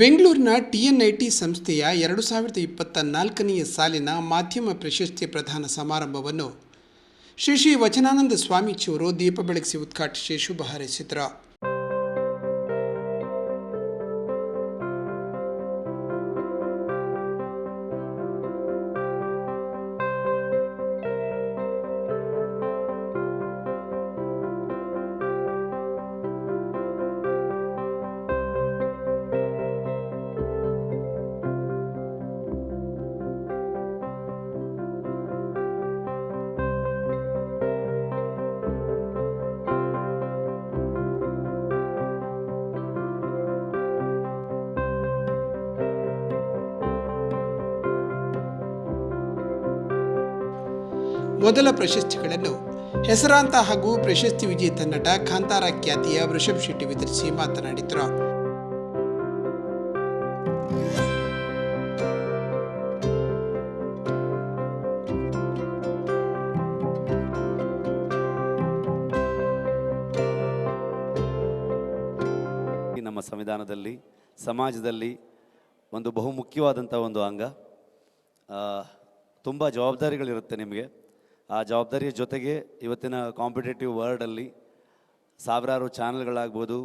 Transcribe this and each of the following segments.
ಬೆಂಗಳೂರಿನ ಟಿಎನ್ಐಟಿ ಸಂಸ್ಥೆಯ ಎರಡು ಸಾವಿರದ ಇಪ್ಪತ್ತ ನಾಲ್ಕನೆಯ ಸಾಲಿನ ಮಾಧ್ಯಮ ಪ್ರಶಸ್ತಿ ಪ್ರದಾನ ಸಮಾರಂಭವನ್ನು ಶ್ರೀ ಶ್ರೀ ವಚನಾನಂದ ಸ್ವಾಮೀಜಿಯವರು ದೀಪ ಬೆಳಗಿಸಿ ಉದ್ಘಾಟಿಸಿ ಶುಭ ಹಾರೈಸಿದರು. ಮೊದಲ ಪ್ರಶಸ್ತಿಗಳನ್ನು ಹೆಸರಾಂತ ಹಾಗೂ ಪ್ರಶಸ್ತಿ ವಿಜೇತ ನಟ ಕಾಂತಾರ ಖ್ಯಾತಿಯ ವೃಷಭ್ ಶೆಟ್ಟಿ ವಿತರಿಸಿ ಮಾತನಾಡಿದರು. ನಮ್ಮ ಸಂವಿಧಾನದಲ್ಲಿ, ಸಮಾಜದಲ್ಲಿ ಒಂದು ಬಹುಮುಖ್ಯವಾದಂಥ ಒಂದು ಅಂಗ. ತುಂಬ ಜವಾಬ್ದಾರಿಗಳಿರುತ್ತೆ ನಿಮಗೆ. ಆ ಜವಾಬ್ದಾರಿಯ ಜೊತೆಗೆ ಇವತ್ತಿನ ಕಾಂಪಿಟೇಟಿವ್ ವರ್ಲ್ಡಲ್ಲಿ ಸಾವಿರಾರು ಚಾನಲ್ಗಳಾಗ್ಬೋದು,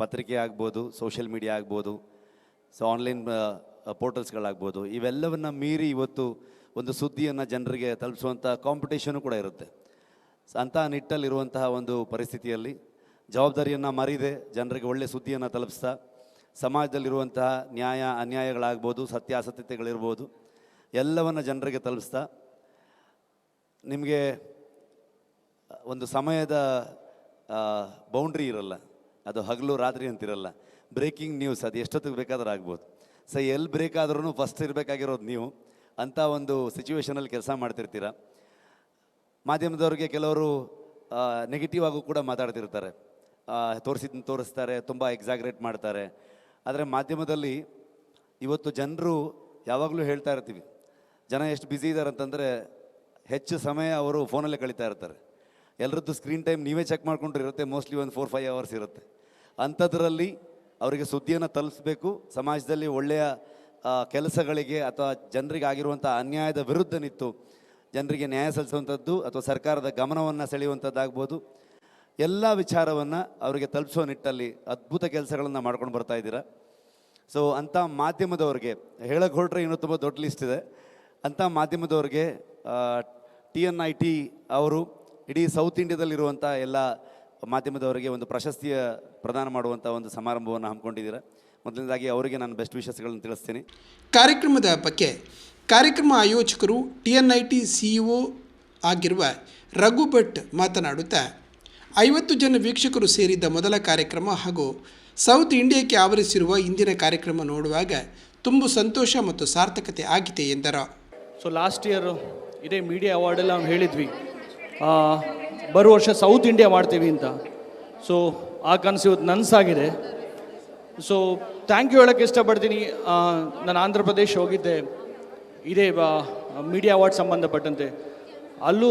ಪತ್ರಿಕೆ ಆಗ್ಬೋದು ಸೋಷಿಯಲ್ ಮೀಡಿಯಾ ಆಗ್ಬೋದು ಸೊ ಆನ್ಲೈನ್ ಪೋರ್ಟಲ್ಸ್ಗಳಾಗ್ಬೋದು ಇವೆಲ್ಲವನ್ನು ಮೀರಿ ಇವತ್ತು ಒಂದು ಸುದ್ದಿಯನ್ನು ಜನರಿಗೆ ತಲುಪಿಸುವಂಥ ಕಾಂಪಿಟೇಷನು ಕೂಡ ಇರುತ್ತೆ. ಅಂತಹ ನಿಟ್ಟಲ್ಲಿರುವಂತಹ ಒಂದು ಪರಿಸ್ಥಿತಿಯಲ್ಲಿ ಜವಾಬ್ದಾರಿಯನ್ನು ಮರಿದೆ ಜನರಿಗೆ ಒಳ್ಳೆಯ ಸುದ್ದಿಯನ್ನು ತಲುಪಿಸ್ತಾ, ಸಮಾಜದಲ್ಲಿರುವಂತಹ ನ್ಯಾಯ, ಅನ್ಯಾಯಗಳಾಗ್ಬೋದು, ಸತ್ಯಾಸತ್ಯತೆಗಳಿರ್ಬೋದು, ಎಲ್ಲವನ್ನು ಜನರಿಗೆ ತಲುಪಿಸ್ತಾ ನಿಮಗೆ, ಒಂದು ಸಮಯದ ಬೌಂಡ್ರಿ ಇರಲ್ಲ. ಅದು ಹಗಲು ರಾತ್ರಿ ಅಂತಿರಲ್ಲ. ಬ್ರೇಕಿಂಗ್ ನ್ಯೂಸ್ ಅದು ಎಷ್ಟೊತ್ತಿಗೆ ಬೇಕಾದ್ರೂ ಆಗ್ಬೋದು. ಸೊ ಎಲ್ಲಿ ಬ್ರೇಕ್ ಆದ್ರೂ ಫಸ್ಟ್ ಇರಬೇಕಾಗಿರೋದು ನೀವು. ಅಂಥ ಒಂದು ಸಿಚುವೇಶನಲ್ಲಿ ಕೆಲಸ ಮಾಡ್ತಿರ್ತೀರ. ಮಾಧ್ಯಮದವ್ರಿಗೆ ಕೆಲವರು ನೆಗೆಟಿವ್ ಆಗೂ ಕೂಡ ಮಾತಾಡ್ತಿರ್ತಾರೆ. ತೋರಿಸಿದ, ತೋರಿಸ್ತಾರೆ, ತುಂಬ ಎಕ್ಸಾಗ್ರೇಟ್ ಮಾಡ್ತಾರೆ. ಆದರೆ ಮಾಧ್ಯಮದಲ್ಲಿ ಇವತ್ತು ಜನರು ಯಾವಾಗಲೂ ಹೇಳ್ತಾ ಇರ್ತೀವಿ. ಜನ ಎಷ್ಟು ಬ್ಯುಸಿ ಇದ್ದಾರೆ ಅಂತಂದರೆ ಹೆಚ್ಚು ಸಮಯ ಅವರು ಫೋನಲ್ಲೇ ಕಳೀತಾ ಇರ್ತಾರೆ. ಎಲ್ಲರದ್ದು ಸ್ಕ್ರೀನ್ ಟೈಮ್ ನೀವೇ ಚೆಕ್ ಮಾಡ್ಕೊಂಡ್ರೆ ಇರುತ್ತೆ ಮೋಸ್ಟ್ಲಿ ಒಂದು ಫೋರ್ ಫೈವ್ ಅವರ್ಸ್ ಇರುತ್ತೆ. ಅಂಥದ್ರಲ್ಲಿ ಅವರಿಗೆ ಸುದ್ದಿಯನ್ನು ತಲುಪಿಸ್ಬೇಕು, ಸಮಾಜದಲ್ಲಿ ಒಳ್ಳೆಯ ಕೆಲಸಗಳಿಗೆ ಅಥವಾ ಜನರಿಗೆ ಆಗಿರುವಂಥ ಅನ್ಯಾಯದ ವಿರುದ್ಧ ನಿಂತು ಜನರಿಗೆ ನ್ಯಾಯ ಸಲ್ಲಿಸುವಂಥದ್ದು ಅಥವಾ ಸರ್ಕಾರದ ಗಮನವನ್ನು ಸೆಳೆಯುವಂಥದ್ದಾಗ್ಬೋದು. ಎಲ್ಲ ವಿಚಾರವನ್ನು ಅವರಿಗೆ ತಲುಪಿಸೋ ನಿಟ್ಟಲ್ಲಿ ಅದ್ಭುತ ಕೆಲಸಗಳನ್ನು ಮಾಡ್ಕೊಂಡು ಬರ್ತಾ ಇದ್ದೀರಾ. ಸೊ ಅಂಥ ಮಾಧ್ಯಮದವ್ರಿಗೆ ಹೇಳಕ್ಕೆ ಹೊರಟ್ರೆ ಇನ್ನೂ ತುಂಬ ದೊಡ್ಡ ಲಿಸ್ಟ್ ಇದೆ. ಅಂಥ ಮಾಧ್ಯಮದವ್ರಿಗೆ ಟಿ ಎನ್ ಐ ಟಿ ಅವರು ಇಡೀ ಸೌತ್ ಇಂಡಿಯಾದಲ್ಲಿರುವಂಥ ಎಲ್ಲ ಮಾಧ್ಯಮದವರಿಗೆ ಒಂದು ಪ್ರಶಸ್ತಿಯ ಪ್ರದಾನ ಮಾಡುವಂಥ ಒಂದು ಸಮಾರಂಭವನ್ನು ಹಮ್ಮಿಕೊಂಡಿದ್ದೀರಾ. ಮೊದಲನೇದಾಗಿ ಅವರಿಗೆ ನಾನು ಬೆಸ್ಟ್ ವಿಶಸ್ಗಳನ್ನು ತಿಳಿಸ್ತೀನಿ. ಕಾರ್ಯಕ್ರಮದ ಬಗ್ಗೆ ಕಾರ್ಯಕ್ರಮ ಆಯೋಜಕರು T N I T CEO ಆಗಿರುವ ರಘು ಭಟ್ ಮಾತನಾಡುತ್ತಾ ಐವತ್ತು ಜನ ವೀಕ್ಷಕರು ಸೇರಿದ್ದ ಮೊದಲ ಕಾರ್ಯಕ್ರಮ ಹಾಗೂ ಸೌತ್ ಇಂಡಿಯಾಕ್ಕೆ ಆವರಿಸಿರುವ ಇಂದಿನ ಕಾರ್ಯಕ್ರಮ ನೋಡುವಾಗ ತುಂಬ ಸಂತೋಷ ಮತ್ತು ಸಾರ್ಥಕತೆ ಆಗಿದೆ ಎಂದರು. ಸೊ ಲಾಸ್ಟ್ ಇಯರ್ ಇದೇ ಮೀಡಿಯಾ ಅವಾರ್ಡೆಲ್ಲ ನಾವು ಹೇಳಿದ್ವಿ. ಆ, ಬರುವ ವರ್ಷ ಸೌತ್ ಇಂಡಿಯಾ ಮಾಡ್ತೀವಿ ಅಂತ. ಸೊ ಆ ಕನಸು ಇವತ್ತು ನನಸಾಗಿದೆ. ಸೊ ಥ್ಯಾಂಕ್ ಯು ಹೇಳೋಕ್ಕೆ ಇಷ್ಟಪಡ್ತೀನಿ. ನಾನು ಆಂಧ್ರ ಪ್ರದೇಶ ಹೋಗಿದ್ದೆ. ಇದೇ ಮೀಡಿಯಾ ಅವಾರ್ಡ್ ಸಂಬಂಧಪಟ್ಟಂತೆ. ಅಲ್ಲೂ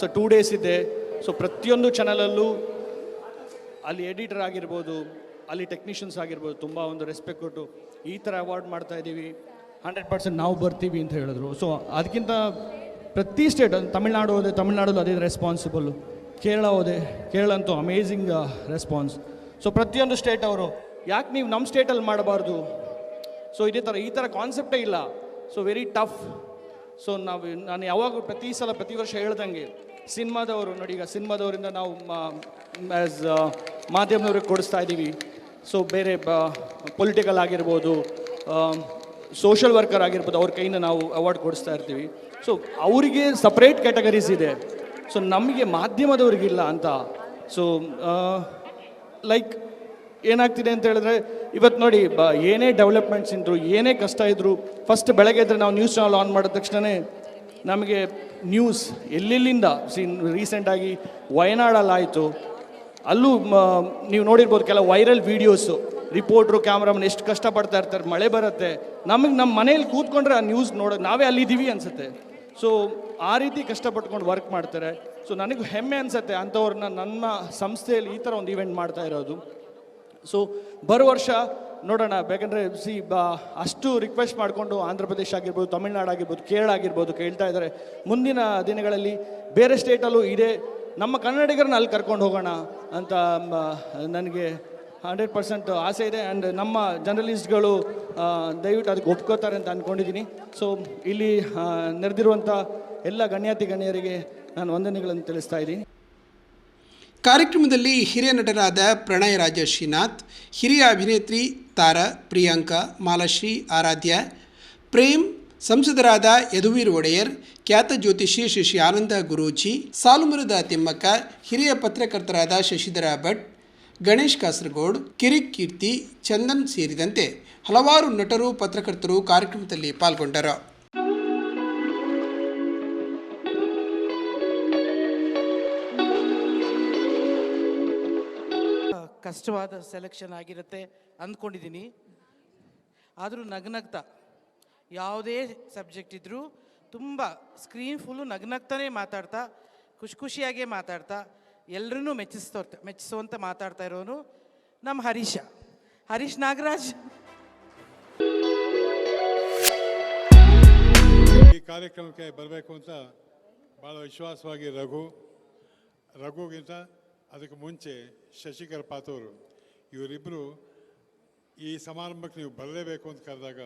ಸೊ ಟೂ ಡೇಸ್ ಇದ್ದೆ. ಸೊ ಪ್ರತಿಯೊಂದು ಚಾನಲಲ್ಲೂ ಅಲ್ಲಿ ಎಡಿಟರ್ ಆಗಿರ್ಬೋದು ಅಲ್ಲಿ ಟೆಕ್ನಿಷಿಯನ್ಸ್ ಆಗಿರ್ಬೋದು ತುಂಬ ಒಂದು ರೆಸ್ಪೆಕ್ಟ್ ಕೊಟ್ಟು ಈ ಥರ ಅವಾರ್ಡ್ ಮಾಡ್ತಾ ಇದ್ದೀವಿ. ಹಂಡ್ರೆಡ್ ಪರ್ಸೆಂಟ್ ನಾವು ಬರ್ತೀವಿ ಅಂತ ಹೇಳಿದ್ರು. ಸೊ ಅದಕ್ಕಿಂತ ಪ್ರತಿ ಸ್ಟೇಟ್ ತಮಿಳ್ನಾಡು ಹೋದೆ, ತಮಿಳ್ನಾಡಲ್ಲೂ ಅದೇ ರೆಸ್ಪಾನ್ಸಿಬಲ್ ಕೇರಳ ಹೋದೆ ಕೇರಳ ಅಂತೂ ಅಮೇಝಿಂಗ್ ರೆಸ್ಪಾನ್ಸ್ ಸೊ ಪ್ರತಿಯೊಂದು ಸ್ಟೇಟ್ ಅವರು, ಯಾಕೆ ನೀವು ನಮ್ಮ ಸ್ಟೇಟಲ್ಲಿ ಮಾಡಬಾರ್ದು? ಸೊ ಇದೇ ಥರ ಈ ಥರ ಕಾನ್ಸೆಪ್ಟೇ ಇಲ್ಲ. ಸೊ ವೆರಿ ಟಫ್ ಸೊ ನಾವು, ನಾನು ಯಾವಾಗ ಪ್ರತಿ ಸಲ, ಪ್ರತಿ ವರ್ಷ ಹೇಳ್ದಂಗೆ, ಸಿನಿಮಾದವರು, ನೋಡಿ ಈಗ ಸಿನಿಮಾದವರಿಂದ ನಾವು ಆ್ಯಸ್ ಮಾಧ್ಯಮದವ್ರಿಗೆ ಕೊಡಿಸ್ತಾ ಇದ್ದೀವಿ. ಸೊ ಬೇರೆ ಪೊಲಿಟಿಕಲ್ ಆಗಿರ್ಬೋದು ಸೋಷಲ್ ವರ್ಕರ್ ಆಗಿರ್ಬೋದು, ಅವ್ರ ಕೈಯಿಂದ ನಾವು ಅವಾರ್ಡ್ ಕೊಡಿಸ್ತಾ ಇರ್ತೀವಿ. ಸೊ ಅವರಿಗೆ ಸಪ್ರೇಟ್ ಕ್ಯಾಟಗರೀಸ್ ಇದೆ. ಸೊ ನಮಗೆ ಮಾಧ್ಯಮದವ್ರಿಗಿಲ್ಲ ಅಂತ. ಸೊ ಲೈಕ್ ಏನಾಗ್ತಿದೆ ಅಂತ ಹೇಳಿದ್ರೆ ಇವತ್ತು ನೋಡಿ, ಬ, ಏನೇ ಡೆವಲಪ್ಮೆಂಟ್ಸ್ ಇದ್ರು, ಏನೇ ಕಷ್ಟ ಇದ್ರು ಫಸ್ಟ್ ಬೆಳಗ್ಗೆ ಇದ್ರೆ ನಾವು ನ್ಯೂಸ್ ಚಾನಲ್ ಆನ್ ಮಾಡಿದ ತಕ್ಷಣವೇ ನಮಗೆ ನ್ಯೂಸ್ ಎಲ್ಲೆಲ್ಲಿಂದ? ಸೀನ್ ರೀಸೆಂಟಾಗಿ ವಯನಾಡಲ್ಲಾಯಿತು ಅಲ್ಲೂ ನೀವು ನೋಡಿರ್ಬೋದು ಕೆಲವು ವೈರಲ್ ವೀಡಿಯೋಸು ರಿಪೋರ್ಟ್ರು, ಕ್ಯಾಮ್ರಾಮನ್ ಎಷ್ಟು ಕಷ್ಟಪಡ್ತಾ ಇರ್ತಾರೆ, ಮಳೆ ಬರುತ್ತೆ. ನಮಗೆ ನಮ್ಮ ಮನೇಲಿ ಕೂತ್ಕೊಂಡ್ರೆ ಆ ನ್ಯೂಸ್ ನೋಡೋದು ನಾವೇ ಅಲ್ಲಿದ್ದೀವಿ ಅನಿಸುತ್ತೆ. ಸೊ ಆ ರೀತಿ ಕಷ್ಟಪಟ್ಕೊಂಡು ವರ್ಕ್ ಮಾಡ್ತಾರೆ. ಸೊ ನನಗೂ ಹೆಮ್ಮೆ ಅನ್ಸುತ್ತೆ ಅಂಥವ್ರನ್ನ ನನ್ನ ಸಂಸ್ಥೆಯಲ್ಲಿ ಈ ಥರ ಒಂದು ಇವೆಂಟ್ ಮಾಡ್ತಾ ಇರೋದು. ಸೊ ಬರೋ ವರ್ಷ ನೋಡೋಣ. ಬೇಕಂದರೆ ಸಿ ಬಾ, ಅಷ್ಟು ರಿಕ್ವೆಸ್ಟ್ ಮಾಡಿಕೊಂಡು ಆಂಧ್ರ ಪ್ರದೇಶ ಆಗಿರ್ಬೋದು, ತಮಿಳ್ನಾಡು ಆಗಿರ್ಬೋದು, ಕೇರಳ ಆಗಿರ್ಬೋದು ಕೇಳ್ತಾ ಇದ್ದಾರೆ. ಮುಂದಿನ ದಿನಗಳಲ್ಲಿ ಬೇರೆ ಸ್ಟೇಟಲ್ಲೂ ಇದೆ. ನಮ್ಮ ಕನ್ನಡಿಗರನ್ನ ಅಲ್ಲಿ ಕರ್ಕೊಂಡು ಹೋಗೋಣ ಅಂತ ನನಗೆ ಹಂಡ್ರೆಡ್ ಪರ್ಸೆಂಟ್ ಆಸೆ ಇದೆ ಆ್ಯಂಡ್ ನಮ್ಮ ಜರ್ನಲಿಸ್ಟ್ಗಳು ದಯವಿಟ್ಟು ಅದಕ್ಕೆ ಒಪ್ಕೋತಾರೆ ಅಂತ ಅಂದ್ಕೊಂಡಿದ್ದೀನಿ ಸೊ ಇಲ್ಲಿ ನಡೆದಿರುವಂಥ ಎಲ್ಲ ಗಣ್ಯಾತಿ ಗಣ್ಯರಿಗೆ ನಾನು ವಂದನೆಗಳನ್ನು ತಿಳಿಸ್ತಾ ಇದ್ದೀನಿ. ಕಾರ್ಯಕ್ರಮದಲ್ಲಿ ಹಿರಿಯ ನಟರಾದ ಪ್ರಣಯ್ ರಾಜ ಶ್ರೀನಾಥ್ ಹಿರಿಯ ಅಭಿನೇತ್ರಿ ತಾರಾ ಪ್ರಿಯಾಂಕಾ, ಮಾಲಾಶ್ರೀ ಆರಾಧ್ಯ, ಪ್ರೇಮ್, ಸಂಸದರಾದ ಯದುವೀರ್ ಒಡೆಯರ್, ಖ್ಯಾತ ಜ್ಯೋತಿಷಿ ಶಶಿ ಆನಂದ ಗುರೂಜಿ, ಸಾಲುಮರದ ತಿಮ್ಮಕ್ಕ, ಹಿರಿಯ ಪತ್ರಕರ್ತರಾದ ಶಶಿಧರ ಭಟ್ ಗಣೇಶ್ ಕಾಸರಗೋಡ್, ಕಿರಿಕ್ ಕೀರ್ತಿ, ಚಂದನ್ ಸೇರಿದಂತೆ ಹಲವಾರು ನಟರು, ಪತ್ರಕರ್ತರು ಕಾರ್ಯಕ್ರಮದಲ್ಲಿ ಪಾಲ್ಗೊಂಡರು. ಕಷ್ಟವಾದ ಸೆಲೆಕ್ಷನ್ ಆಗಿರುತ್ತೆ ಅಂದ್ಕೊಂಡಿದ್ದೀನಿ ಆದರೂ ನಗ್ನಗ್ತಾ, ಯಾವುದೇ ಸಬ್ಜೆಕ್ಟ್ ಇದ್ದರೂ ತುಂಬ ಸ್ಕ್ರೀನ್ ಫುಲ್ಲು ನಗ್ನಗ್ತಾನೆ ಮಾತಾಡ್ತಾ, ಖುಷಿ ಖುಷಿಯಾಗೇ ಮಾತಾಡ್ತಾ ಎಲ್ಲರನ್ನೂ ಮೆಚ್ಚಿಸ್ತೋ ಮೆಚ್ಚಿಸುವಂತ ಮಾತಾಡ್ತಾ ಇರೋನು ನಮ್ಮ ಹರೀಶ. ಹರೀಶ್ ನಾಗರಾಜ್. ಈ ಕಾರ್ಯಕ್ರಮಕ್ಕೆ ಬರಬೇಕು ಅಂತ ಭಾಳ ವಿಶ್ವಾಸವಾಗಿ ರಘು, ರಘುಗಿಂತ ಅದಕ್ಕೆ ಮುಂಚೆ ಶಶಿಕರ್ ಪಾತೂರು ಇವರಿಬ್ಬರು ಈ ಸಮಾರಂಭಕ್ಕೆ ನೀವು ಬರಲೇಬೇಕು ಅಂತ ಕರೆದಾಗ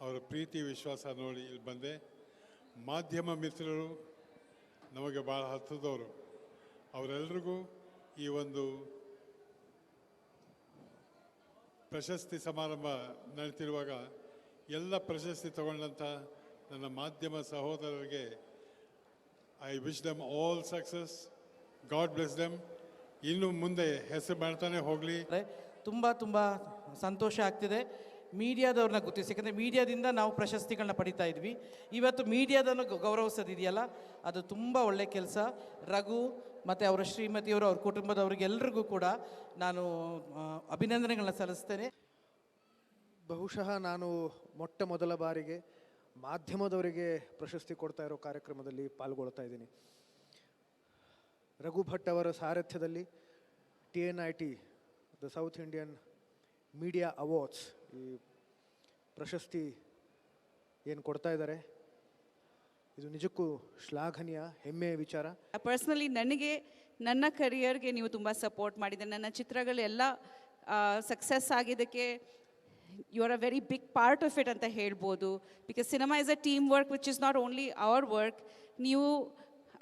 ಅವರ ಪ್ರೀತಿ, ವಿಶ್ವಾಸ ನೋಡಿ ಇಲ್ಲಿ ಬಂದೆ. ಮಾಧ್ಯಮ ಮಿತ್ರರು ನಮಗೆ ಭಾಳ ಹತ್ತಿರದವರು. ಅವರೆಲ್ಲರಿಗೂ ಈ ಒಂದು ಪ್ರಶಸ್ತಿ ಸಮಾರಂಭ ನಡೀತಿರುವಾಗ ಎಲ್ಲ ಪ್ರಶಸ್ತಿ ತಗೊಂಡಂಥ ನನ್ನ ಮಾಧ್ಯಮ ಸಹೋದರರಿಗೆ I wish them all success God bless them ಇನ್ನು ಮುಂದೆ ಹೆಸರು ಮಾಡ್ತಾನೆ ಹೋಗಲಿ. ತುಂಬ ತುಂಬ ಸಂತೋಷ ಆಗ್ತಿದೆ. ಮೀಡಿಯಾದವ್ರನ್ನ ಗುರುತಿಸಿ, ಯಾಕಂದರೆ ಮೀಡಿಯಾದಿಂದ ನಾವು ಪ್ರಶಸ್ತಿಗಳನ್ನ ಪಡಿತಾ ಇದ್ವಿ. ಇವತ್ತು ಮೀಡಿಯಾದನ್ನು ಗೌರವಿಸೋದಿದೆಯಲ್ಲ, ಅದು ತುಂಬ ಒಳ್ಳೆ ಕೆಲಸ. ರಘು ಮತ್ತು ಅವರ ಶ್ರೀಮತಿಯವರು, ಅವ್ರ ಕುಟುಂಬದವ್ರಿಗೆಲ್ಲರಿಗೂ ಕೂಡ ನಾನು ಅಭಿನಂದನೆಗಳನ್ನ ಸಲ್ಲಿಸ್ತೇನೆ. ಬಹುಶಃ ನಾನು ಮೊಟ್ಟ ಮೊದಲ ಬಾರಿಗೆ ಮಾಧ್ಯಮದವರಿಗೆ ಪ್ರಶಸ್ತಿ ಕೊಡ್ತಾ ಇರೋ ಕಾರ್ಯಕ್ರಮದಲ್ಲಿ ಪಾಲ್ಗೊಳ್ತಾ ಇದ್ದೀನಿ. ರಘು ಭಟ್ ಅವರ ಸಾರಥ್ಯದಲ್ಲಿ T N I T, the South Indian media awards ಈ ಪ್ರಶಸ್ತಿ ಏನು ಕೊಡ್ತಾ ಇದ್ದಾರೆ. ಇದು ನಿಜಕ್ಕೂ ಶ್ಲಾಘನೀಯ ಹೆಮ್ಮೆಯ ವಿಚಾರ. ಪರ್ಸ್ನಲಿ ನನಗೆ ನನ್ನ ಕರಿಯರ್ಗೆ ನೀವು ತುಂಬ ಸಪೋರ್ಟ್ ಮಾಡಿದೆ ನನ್ನ ಚಿತ್ರಗಳೆಲ್ಲ ಸಕ್ಸಸ್ ಆಗಿದ್ದಕ್ಕೆ you are a very big part of it ಅಂತ ಹೇಳ್ಬೋದು. Because cinema is a team work which is not only our work ನೀವು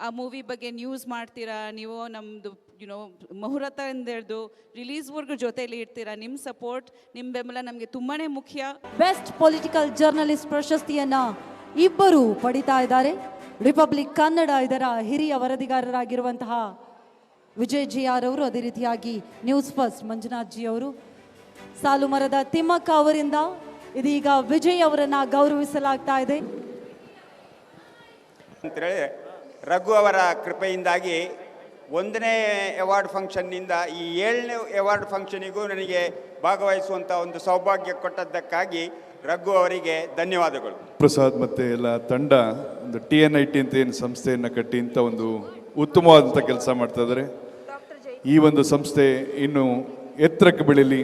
ಆ ಮೂವಿ ಬಗ್ಗೆ ನ್ಯೂಸ್ ಮಾಡ್ತೀರಾ ನೀವು ನಮ್ಮದು ಯುನೋ ಮುಹೂರ್ತದಿಂದ ಹಿಡಿದು ರಿಲೀಸ್ವರೆಗೂ ಜೊತೆಯಲ್ಲಿ ಇರ್ತೀರಾ ನಿಮ್ಮ ಸಪೋರ್ಟ್ ನಿಮ್ಮ ಬೆಂಬಲ ನಮಗೆ ತುಂಬಾ ಮುಖ್ಯ. ಬೆಸ್ಟ್ ಪೊಲಿಟಿಕಲ್ ಜರ್ನಲಿಸ್ಟ್ ಪ್ರಶಸ್ತಿಯನ್ನ ಇಬ್ಬರು ಪಡಿತಾ ಇದ್ದಾರೆ. ರಿಪಬ್ಲಿಕ್ ಕನ್ನಡ ಇದರ ಹಿರಿಯ ವರದಿಗಾರರಾಗಿರುವಂತಹ ವಿಜಯ್ ಜಿ ಆರ್ ಅವರು ಅದೇ ರೀತಿಯಾಗಿ ನ್ಯೂಸ್ ಫಸ್ಟ್ ಮಂಜುನಾಥ್ ಜಿ ಅವರು ಸಾಲು ಮರದ ತಿಮ್ಮಕ್ಕ ಅವರಿಂದ ಇದೀಗ ವಿಜಯ್ ಅವರನ್ನ ಗೌರವಿಸಲಾಗ್ತಾ ಇದೆ. ಅಂತೇಳಿ, ರಘು ಅವರ ಕೃಪೆಯಿಂದಾಗಿ ಒಂದನೇ ಅವಾರ್ಡ್ ಫಂಕ್ಷನ್ನಿಂದ ಈ ಏಳನೇ ಅವಾರ್ಡ್ ಫಂಕ್ಷನಿಗೂ ನನಗೆ ಭಾಗವಹಿಸುವಂಥ ಒಂದು ಸೌಭಾಗ್ಯ ಕೊಟ್ಟದ್ದಕ್ಕಾಗಿ ರಘು ಅವರಿಗೆ ಧನ್ಯವಾದಗಳು. ಪ್ರಸಾದ್ ಮತ್ತೆ ಎಲ್ಲ ತಂಡ ಒಂದು ಟಿ ಎನ್ ಐ ಟಿ ಅಂತ ಏನು ಸಂಸ್ಥೆಯನ್ನು ಕಟ್ಟಿ ಇಂಥ ಒಂದು ಉತ್ತಮವಾದಂಥ ಕೆಲಸ ಮಾಡ್ತಾ ಇದ್ದಾರೆ. ಈ ಒಂದು ಸಂಸ್ಥೆ ಇನ್ನು ಎತ್ತರಕ್ಕೆ ಬೆಳೀಲಿ.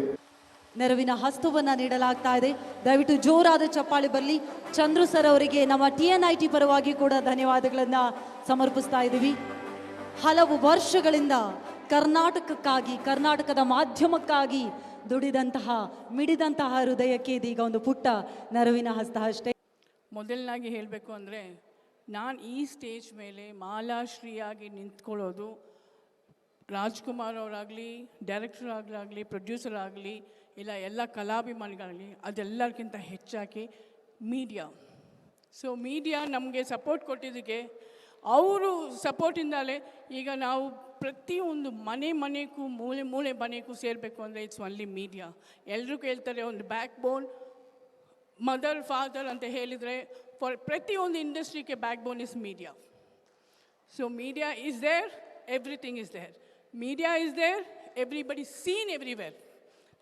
ನೆರವಿನ ಹಸ್ತವನ್ನ ನೀಡಲಾಗ್ತಾ ಇದೆ. ದಯವಿಟ್ಟು ಜೋರಾದ ಚಪ್ಪಾಳೆ ಬರಲಿ. ಚಂದ್ರು ಸರ್ ಅವರಿಗೆ ನಮ್ಮ ಟಿ ಎನ್ ಐ ಟಿ ಪರವಾಗಿ ಕೂಡ ಧನ್ಯವಾದಗಳನ್ನು ಸಮರ್ಪಿಸ್ತಾ ಇದ್ದೀವಿ. ಹಲವು ವರ್ಷಗಳಿಂದ ಕರ್ನಾಟಕಕ್ಕಾಗಿ ಕರ್ನಾಟಕದ ಮಾಧ್ಯಮಕ್ಕಾಗಿ ದುಡಿದಂತಹ, ಮಿಡಿದಂತಹ ಹೃದಯಕ್ಕೆ ಇದೀಗ ಒಂದು ಪುಟ್ಟ ನರವಿನ ಹಸ್ತ ಅಷ್ಟೇ. ಮೊದಲನಾಗಿ ಹೇಳಬೇಕು ಅಂದರೆ, ನಾನು ಈ ಸ್ಟೇಜ್ ಮೇಲೆ ಮಾಲಾಶ್ರೀಯಾಗಿ ನಿಂತ್ಕೊಳ್ಳೋದು, ರಾಜ್ಕುಮಾರ್ ಅವರಾಗಲಿ, ಡೈರೆಕ್ಟರ್ ಆಗಲಾಗಲಿ, ಪ್ರೊಡ್ಯೂಸರ್ ಆಗಲಿ, ಇಲ್ಲ ಎಲ್ಲ ಕಲಾಭಿಮಾನಿಗಳಾಗಲಿ ಅದೆಲ್ಲರಿಗಿಂತ ಹೆಚ್ಚಾಗಿ ಮೀಡಿಯಾ. ಸೊ ಮೀಡಿಯಾ ನಮಗೆ ಸಪೋರ್ಟ್ ಕೊಟ್ಟಿದ್ದಕ್ಕೆ, ಅವರು ಸಪೋರ್ಟಿಂದಲೇ ಈಗ ನಾವು ಪ್ರತಿಯೊಂದು ಮನೆ ಮನೆಗೂ ಮೂಲೆ ಮೂಲೆ ಮನೆಗೂ ಸೇರಬೇಕು ಅಂದರೆ ಇಟ್ಸ್ ಒನ್ಲಿ ಮೀಡಿಯಾ ಎಲ್ಲರೂ ಕೇಳ್ತಾರೆ ಒಂದು ಬ್ಯಾಕ್ ಬೋನ್ ಮದರ್ ಫಾದರ್ ಅಂತ ಹೇಳಿದರೆ ಫಾರ್ ಪ್ರತಿಯೊಂದು ಇಂಡಸ್ಟ್ರಿಗೆ backbone is media so media is there everything is there media is there everybody seen everywhere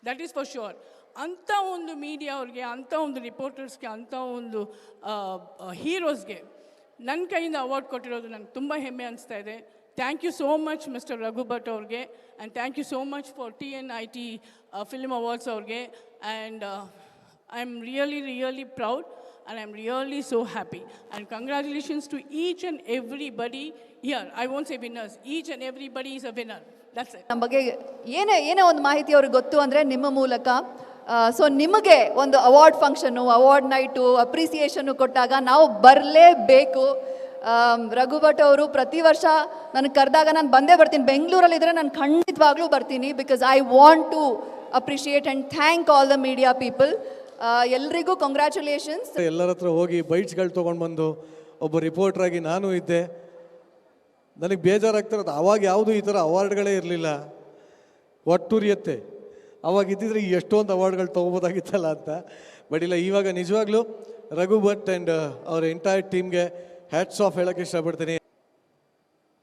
that is for sure ಅಂಥ ಒಂದು ಮೀಡಿಯಾ ಅವ್ರಿಗೆ, ಅಂಥ ಒಂದು ರಿಪೋರ್ಟರ್ಸ್ಗೆ ಅಂಥ ಒಂದು ಹೀರೋಸ್ಗೆ ನನ್ನ ಕೈಯಿಂದ ಅವಾರ್ಡ್ ಕೊಟ್ಟಿರೋದು ನನಗೆ ತುಂಬ ಹೆಮ್ಮೆ ಅನಿಸ್ತಾ ಇದೆ. Thank you so much mister Raghu Bhat ಅವ್ರಿಗೆ and thank you so much for T N I T film awards ಅವ್ರಿಗೆ And uh, I'm really, really proud and I'm really so happy. And congratulations to each and everybody here. I won't say winners, each and everybody is a winner. That's it. ನಮ್ಮ ಬಗ್ಗೆ ಏನೇ ಏನೇ ಒಂದು ಮಾಹಿತಿ ಅವ್ರಿಗೆ ಗೊತ್ತು ಅಂದರೆ ನಿಮ್ಮ ಮೂಲಕ ಸೊ ನಿಮಗೆ ಒಂದು award function award night appreciation ಕೊಟ್ಟಾಗ ನಾವು ಬರಲೇಬೇಕು ರಘು ಭಟ್ ಅವರು ಪ್ರತಿ ವರ್ಷ ನನಗೆ ಕರೆದಾಗ ನಾನು ಬಂದೇ ಬರ್ತೀನಿ. ಬೆಂಗಳೂರಲ್ಲಿ ಇದ್ದರೆ ನಾನು ಖಂಡಿತವಾಗ್ಲೂ ಬರ್ತೀನಿ because I want to appreciate and thank all the media people ಎಲ್ರಿಗೂ ಕಂಗ್ರ್ಯಾಚುಲೇಷನ್ಸ್ ಎಲ್ಲರ ಹತ್ರ ಹೋಗಿ ಬೈಟ್ಸ್ಗಳು ತೊಗೊಂಡು ಬಂದು ಒಬ್ಬ ರಿಪೋರ್ಟ್ರಾಗಿ ನಾನು ಇದ್ದೆ. ನನಗೆ ಬೇಜಾರಾಗ್ತಿರೋದು, ಅವಾಗ ಯಾವುದೂ ಈ ಥರ ಅವಾರ್ಡ್ಗಳೇ ಇರಲಿಲ್ಲ. ಒಟ್ಟುರಿಯತ್ತೆ. ಅವಾಗ ಇದ್ದಿದ್ರೆ ಎಷ್ಟೊಂದು ಅವಾರ್ಡ್ಗಳು ತೊಗೋಬೋದಾಗಿತ್ತಲ್ಲ ಅಂತ. ಬಟ್ ಇಲ್ಲ, ಇವಾಗ ನಿಜವಾಗ್ಲೂ ರಘು ಭಟ್ ಆ್ಯಂಡ್ ಅವ್ರ ಎಂಟೈರ್ ಟೀಮ್ಗೆ ಹ್ಯಾಟ್ಸ್ ಆಫ್ ಹೇಳೋಕ್ಕೆ ಇಷ್ಟಪಡ್ತೀನಿ.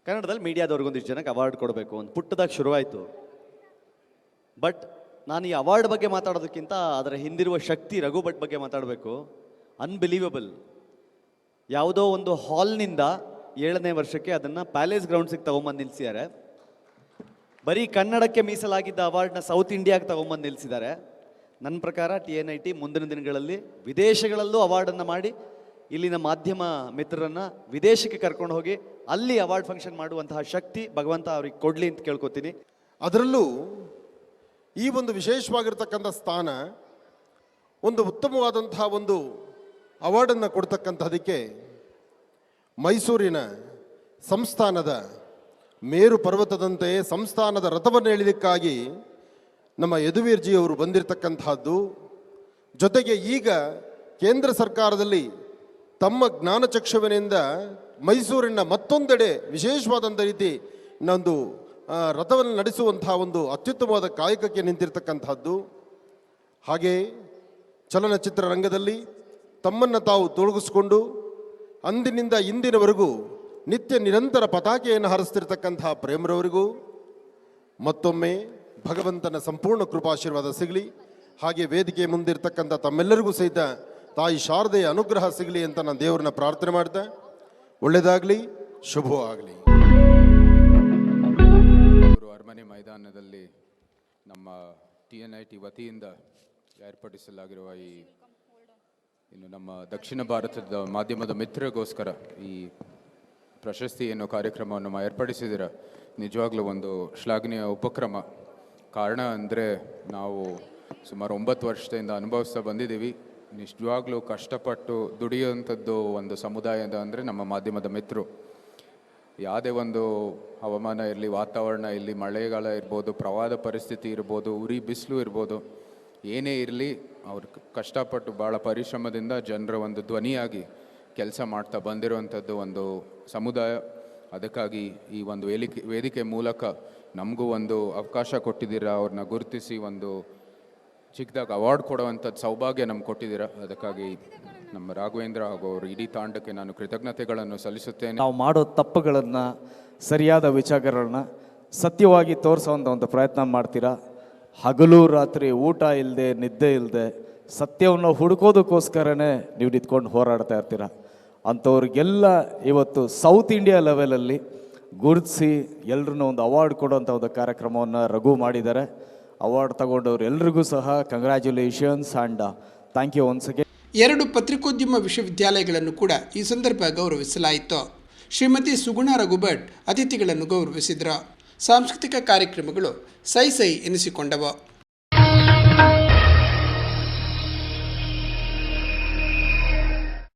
ಕನ್ನಡದಲ್ಲಿ ಮೀಡಿಯಾದವ್ರಿಗೊಂದಿಷ್ಟು ಜನಕ್ಕೆ ಅವಾರ್ಡ್ ಕೊಡಬೇಕು ಒಂದು ಪುಟ್ಟದಾಗ ಶುರುವಾಯಿತು. ಬಟ್ ನಾನು ಈ ಅವಾರ್ಡ್ ಬಗ್ಗೆ ಮಾತಾಡೋದಕ್ಕಿಂತ ಅದರ ಹಿಂದಿರುವ ಶಕ್ತಿ ರಘು ಭಟ್ ಬಗ್ಗೆ ಮಾತಾಡಬೇಕು. ಅನ್ಬಿಲೀವಬಲ್ ಯಾವುದೋ ಒಂದು ಹಾಲ್ನಿಂದ ಏಳನೇ ವರ್ಷಕ್ಕೆ ಅದನ್ನು ಪ್ಯಾಲೇಸ್ ಗ್ರೌಂಡ್ಸಿಗೆ ತಗೊಂಬಂದು ನಿಲ್ಲಿಸಿದ್ದಾರೆ ಬರೀ ಕನ್ನಡಕ್ಕೆ ಮೀಸಲಾಗಿದ್ದ ಅವಾರ್ಡ್ನ ಸೌತ್ ಇಂಡಿಯಾಗೆ ತಗೊಂಬಂದು ನಿಲ್ಲಿಸಿದ್ದಾರೆ ನನ್ನ ಪ್ರಕಾರ ಟಿ ಎನ್ ಐ ಟಿ ಮುಂದಿನ ದಿನಗಳಲ್ಲಿ ವಿದೇಶಗಳಲ್ಲೂ ಅವಾರ್ಡನ್ನು ಮಾಡಿ ಇಲ್ಲಿನ ಮಾಧ್ಯಮ ಮಿತ್ರರನ್ನು ವಿದೇಶಕ್ಕೆ ಕರ್ಕೊಂಡು ಹೋಗಿ ಅಲ್ಲಿ ಅವಾರ್ಡ್ ಫಂಕ್ಷನ್ ಮಾಡುವಂತಹ ಶಕ್ತಿ ಭಗವಂತ ಅವ್ರಿಗೆ ಕೊಡಲಿ ಅಂತ ಕೇಳ್ಕೊತೀನಿ. ಅದರಲ್ಲೂ ಈ ಒಂದು ವಿಶೇಷವಾಗಿರ್ತಕ್ಕಂಥ ಸ್ಥಾನ ಒಂದು ಉತ್ತಮವಾದಂತಹ ಒಂದು ಅವಾರ್ಡನ್ನು ಕೊಡ್ತಕ್ಕಂಥದಕ್ಕೆ ಮೈಸೂರಿನ ಸಂಸ್ಥಾನದ ಮೇರು ಪರ್ವತದಂತೆ ಸಂಸ್ಥಾನದ ರಥವನ್ನು ಎಳಿಲಿಕ್ಕಾಗಿ ನಮ್ಮ ಯದುವೀರ್ಜಿಯವರು ಬಂದಿರತಕ್ಕಂತಹದ್ದು. ಜೊತೆಗೆ ಈಗ ಕೇಂದ್ರ ಸರ್ಕಾರದಲ್ಲಿ ತಮ್ಮ ಜ್ಞಾನಚಕ್ಷುವಿನಿಂದ ಮೈಸೂರಿನ ಮತ್ತೊಂದೆಡೆ ವಿಶೇಷವಾದಂಥ ರೀತಿ ಒಂದು ರಥವನ್ನು ನಡೆಸುವಂತಹ ಒಂದು ಅತ್ಯುತ್ತಮವಾದ ಕಾಯಕಕ್ಕೆ ನಿಂತಿರ್ತಕ್ಕಂಥದ್ದು ಹಾಗೆ ಚಲನಚಿತ್ರ ರಂಗದಲ್ಲಿ ತಮ್ಮನ್ನು ತಾವು ತೊಡಗಿಸ್ಕೊಂಡು ಅಂದಿನಿಂದ ಇಂದಿನವರೆಗೂ ನಿತ್ಯ ನಿರಂತರ ಪತಾಕೆಯನ್ನು ಹಾರಿಸ್ತಿರ್ತಕ್ಕಂತಹ ಪ್ರೇಮರವರಿಗೂ ಮತ್ತೊಮ್ಮೆ ಭಗವಂತನ ಸಂಪೂರ್ಣ ಕೃಪಾಶೀರ್ವಾದ ಸಿಗಲಿ. ಹಾಗೆ ವೇದಿಕೆ ಮುಂದಿರ್ತಕ್ಕಂಥ ತಮ್ಮೆಲ್ಲರಿಗೂ ಸಹಿತ ತಾಯಿ ಶಾರದೆಯ ಅನುಗ್ರಹ ಸಿಗಲಿ ಅಂತ ನಾನು ದೇವರನ್ನ ಪ್ರಾರ್ಥನೆ ಮಾಡ್ದೆ. ಒಳ್ಳೆಯದಾಗಲಿ ಶುಭವಾಗಲಿ. ಅರಮನೆ ಮೈದಾನದಲ್ಲಿ ನಮ್ಮ ಟಿ ಎನ್ ಐ ಟಿ ವತಿಯಿಂದ ಏರ್ಪಡಿಸಲಾಗಿರುವ ಈ ಇನ್ನು ನಮ್ಮ ದಕ್ಷಿಣ ಭಾರತದ ಮಾಧ್ಯಮದ ಮಿತ್ರಗೋಸ್ಕರ ಈ ಪ್ರಶಸ್ತಿ ಎನ್ನುವ ಕಾರ್ಯಕ್ರಮವನ್ನು ಏರ್ಪಡಿಸಿದಿರ. ನಿಜವಾಗ್ಲೂ ಒಂದು ಶ್ಲಾಘನೀಯ ಉಪಕ್ರಮ. ಕಾರಣ ಅಂದರೆ ನಾವು ಸುಮಾರು ಒಂಬತ್ತು ವರ್ಷದಿಂದ ಅನುಭವಿಸ್ತಾ ಬಂದಿದ್ದೀವಿ. ನಿಜವಾಗ್ಲೂ ಕಷ್ಟಪಟ್ಟು ದುಡಿಯುವಂಥದ್ದು ಒಂದು ಸಮುದಾಯದ ಅಂದರೆ ನಮ್ಮ ಮಾಧ್ಯಮದ ಮಿತ್ರರು. ಯಾವುದೇ ಒಂದು ಹವಾಮಾನ ಇರಲಿ, ವಾತಾವರಣ ಇರಲಿ, ಮಳೆಗಾಲ ಇರ್ಬೋದು, ಪ್ರವಾದ ಪರಿಸ್ಥಿತಿ ಇರ್ಬೋದು, ಉರಿ ಬಿಸಿಲು ಇರ್ಬೋದು, ಏನೇ ಇರಲಿ ಅವ್ರು ಕಷ್ಟಪಟ್ಟು ಭಾಳ ಪರಿಶ್ರಮದಿಂದ ಜನರ ಒಂದು ಧ್ವನಿಯಾಗಿ ಕೆಲಸ ಮಾಡ್ತಾ ಬಂದಿರುವಂಥದ್ದು ಒಂದು ಸಮುದಾಯ. ಅದಕ್ಕಾಗಿ ಈ ಒಂದು ವೇದಿಕೆ ವೇದಿಕೆ ಮೂಲಕ ನಮಗೂ ಒಂದು ಅವಕಾಶ ಕೊಟ್ಟಿದ್ದೀರಾ ಅವ್ರನ್ನ ಗುರುತಿಸಿ ಒಂದು ಚಿಕ್ಕದಾಗಿ ಅವಾರ್ಡ್ ಕೊಡುವಂಥದ್ದು ಸೌಭಾಗ್ಯ ನಮ್ಗೆ ಕೊಟ್ಟಿದ್ದೀರ. ಅದಕ್ಕಾಗಿ ನಮ್ಮ ರಾಘವೇಂದ್ರ ಹಾಗೂ ಅವರು ಇಡೀ ತಾಂಡಕ್ಕೆ ನಾನು ಕೃತಜ್ಞತೆಗಳನ್ನು ಸಲ್ಲಿಸುತ್ತೇನೆ. ನಾವು ಮಾಡೋ ತಪ್ಪುಗಳನ್ನು, ಸರಿಯಾದ ವಿಚಾರಗಳನ್ನ ಸತ್ಯವಾಗಿ ತೋರಿಸೋವಂಥ ಒಂದು ಪ್ರಯತ್ನ ಮಾಡ್ತೀರಾ? ಹಗಲು ರಾತ್ರಿ ಊಟ ಇಲ್ಲದೆ ನಿದ್ದೆ ಇಲ್ಲದೆ ಸತ್ಯವನ್ನು ಹುಡುಕೋದಕ್ಕೋಸ್ಕರನೇ ನೀವು ನಿಂತ್ಕೊಂಡು ಹೋರಾಡ್ತಾ ಇರ್ತೀರ? ಅಂಥವ್ರಿಗೆಲ್ಲ ಇವತ್ತು ಸೌತ್ ಇಂಡಿಯಾ ಲೆವೆಲಲ್ಲಿ ಗುರುತಿಸಿ ಎಲ್ರನ್ನೂ ಒಂದು ಅವಾರ್ಡ್ ಕೊಡುವಂಥ ಒಂದು ಕಾರ್ಯಕ್ರಮವನ್ನು ರಘು ಮಾಡಿದ್ದಾರೆ. ಅವಾರ್ಡ್ ತಗೊಂಡವ್ರು ಎಲ್ರಿಗೂ ಸಹ congratulations and thank you once again ಎರಡು ಪತ್ರಿಕೋದ್ಯಮ ವಿಶ್ವವಿದ್ಯಾಲಯಗಳನ್ನು ಕೂಡ ಈ ಸಂದರ್ಭ ಗೌರವಿಸಲಾಯಿತು. ಶ್ರೀಮತಿ ಸುಗುಣ ರಘುಭಟ್ ಅತಿಥಿಗಳನ್ನು ಗೌರವಿಸಿದರು. ಸಾಂಸ್ಕೃತಿಕ ಕಾರ್ಯಕ್ರಮಗಳು ಸೈ ಸೈ ಎನಿಸಿಕೊಂಡವು.